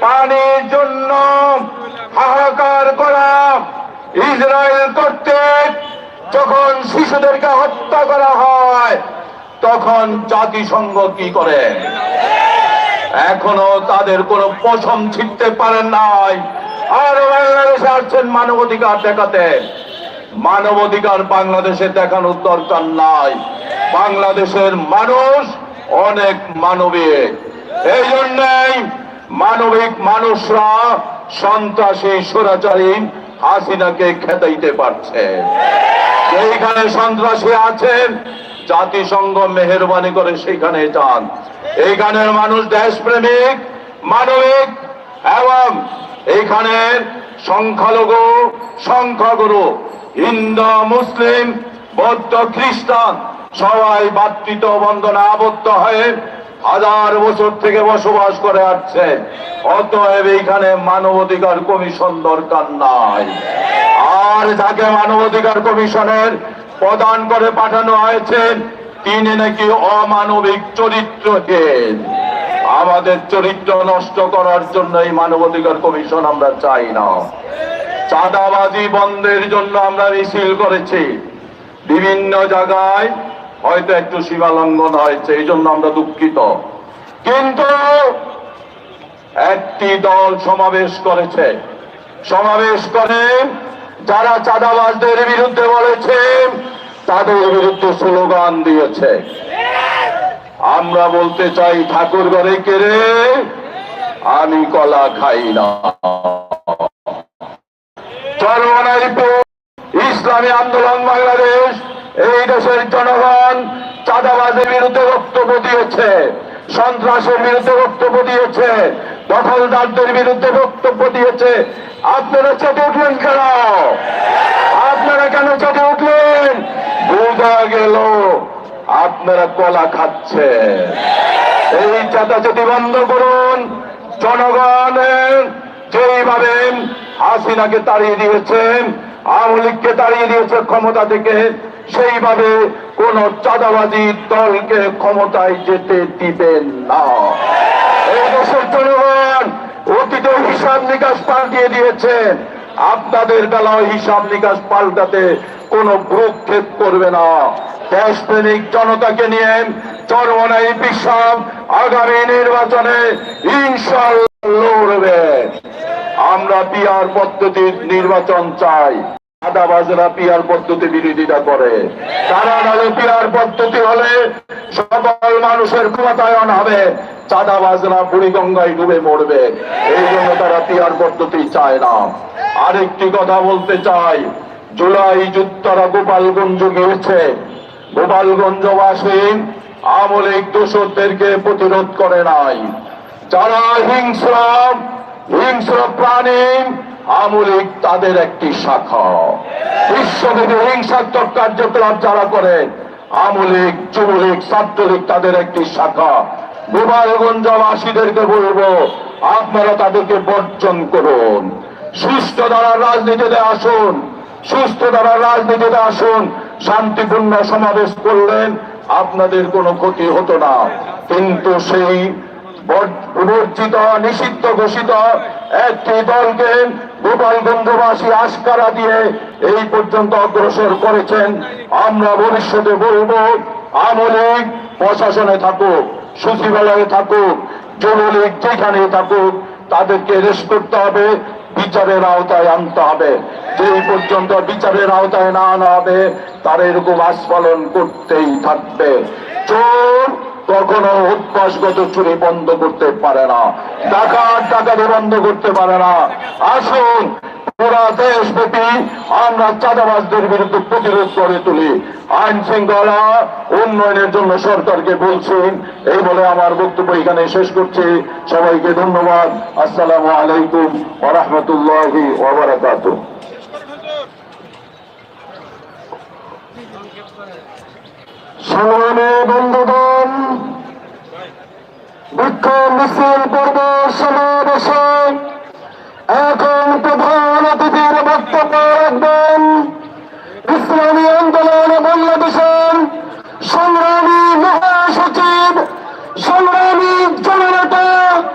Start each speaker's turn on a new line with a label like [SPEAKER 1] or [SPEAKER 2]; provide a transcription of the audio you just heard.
[SPEAKER 1] পানির জন্য হাহাকার করা ইসরায়েল কর্তৃক যখন শিশুদেরকে হত্যা করা হয়, তখন জাতিসংঘ কি করে? এখনও তাদের কোনো পশম ছিটতে পারেন নাই। আর বাংলাদেশে আসছেন মানবাধিকার দেখাতে। মানবাধিকার বাংলাদেশে দেখানোর দরকার নাই। বাংলাদেশের মানুষ অনেক মানবিক। এই জন্যই মানবিক মানুষরা সন্ত্রাসী সুরাচারী হাসিনাকে খেতাইতে পারছে। যেখানে সন্ত্রাসী আছেন, জাতিসংঘ মেহরবানি করে সেখানে যান। এইখানের মানুষ দেশপ্রেমিক, মানবিক এবং এইখানে সংখ্যালঘু, সংখ্যাগুরু, হিন্দু, মুসলিম, বৌদ্ধ, খ্রিস্টান সবাই ভাতৃত্ব বন্ধনে আবদ্ধ হয়ে হাজার বছর থেকে বসবাস করে আসছে অতএব এইখানে মানবাধিকার কমিশন দরকার নাই। আর যাকে মানবাধিকার কমিশনের প্রদান করে পাঠানো হয়েছে, তিনি নাকি অমানবিক চরিত্রহীন আমাদের চরিত্র নষ্ট করার জন্য এই মানবাধিকার কমিশন আমরা চাই না। চাঁদাবাজি বন্ধের জন্য আমরা মিছিল করেছি। বিভিন্ন জায়গায় হয়তো একটু সীমা লঙ্ঘন হয়েছে, এই জন্য আমরা দুঃখিত। কিন্তু একটি দল সমাবেশ করেছে। সমাবেশ করে যারা চাঁদাবাজদের বিরুদ্ধে বলেছে, তাদের বিরুদ্ধে স্লোগান দিয়েছে। আমরা বলতে চাই, ঠাকুর ঘরে কেড়ে আমি কলা খাই না। চরমনাইপুর ইসলামী আন্দোলন, বাংলাদেশ। এই দেশের জনগণ চাঁদাবাজের বিরুদ্ধে বক্তব্য দিয়েছে, সন্ত্রাসের বিরুদ্ধে বক্তব্য দিয়েছে, দখলদারদের বিরুদ্ধে বক্তব্য দিয়েছে। আপনারা চেপে উঠলেন কেন? আপনারা কেন চেপে উঠলেন? বোঝা গেল আপনারা কলা খাচ্ছেন। এই চাঁদাচাতি বন্ধ করুন। জনগণের যেইভাবে হাসিনাকে তাড়িয়ে দিয়েছেন, আওয়ামী লীগকে তাড়িয়ে দিয়েছে ক্ষমতা থেকে সেইভাবে কোন চাঁদাবাদী দলকে ক্ষমতায় যেতে দিবেন না। এই দেশের জনগণ অতীতে হিসাব নিকাশ পাল্টিয়ে দিয়েছেন আপনাদের বেলাও হিসাব নিকাশ পাল্টাতে কোন ভ্রুক্ষেপ করবে না। দেশপ্রেমিক জনতাকে নিয়ে চরমনাই বিশ্বাস আগামী নির্বাচনে ইনশাল্লাহ লড়বে। আমরা পিয়ার পদ্ধতির নির্বাচন চাই। আদাবাজরা পিয়ার পদ্ধতি বিরোধিতা করে। তারা নালে পিয়ার পদ্ধতি হলে সকল মানুষের ক্ষমতায়ন হবে। চাঁদাবাজরা বুড়িগঙ্গায় ডুবে মরবে। এই জন্য তারা পিয়ার পদ্ধতি চায় না। আরেকটি কথা বলতে চাই, জুলাই যুদ্ধরা গোপালগঞ্জ গিয়েছে গোপালগঞ্জবাসী আমলিক দোষরদেরকে প্রতিরোধ করে নাই। যারা হিংস্র হিংস্র প্রাণী আমলিক তাদের একটি শাখা। বিশ্বব্যাপী হিংসাত্মক কার্যকলাপ যারা করে, আমলিক, যুবলীগ, ছাত্রলীগ তাদের একটি শাখা। গোপালগঞ্জবাসীদেরকে বলব, আপনারা তাদেরকে বর্জন করুন। সুস্থ দ্বারা রাজনীতিতে আসুন, সুস্থ দ্বারা রাজনীতিতে আসুন, শান্তিপূর্ণ সমাবেশ করলেন, আপনাদের কোনো ক্ষতি হতো না। কিন্তু সেই বিবর্জিত নিষিদ্ধ ঘোষিত একটি দলকে গোপাল গোপালগঞ্জবাসী আস্কারা দিয়ে এই পর্যন্ত অগ্রসর করেছেন। আমরা ভবিষ্যতে বলব আমলিক প্রশাসনে থাকুক, সচিবালয়ে থাকুক, যুবলীগ যেখানে থাকুক, তাদেরকে রেস্ট করতে হবে, বিচারের আওতায় আনতে হবে। যেই পর্যন্ত বিচারের আওতায় না আনা হবে, তার এরকম আস্ফলন করতেই থাকবে। চোর কখনো অভ্যাসগত চুরি বন্ধ করতে পারে না। ডাকাত ডাকাতি বন্ধ করতে পারে না। আসুন, পুরা আমরা চাঁদাবাজদের বিরুদ্ধে প্রতিরোধ করে তুলি। আইন শৃঙ্খলা উন্নয়নের জন্য সরকারকে এই বলে আমার বক্তব্য এখানে শেষ করছি। সবাইকে ধন্যবাদ। আসসালামু আলাইকুম বন্ধুগণ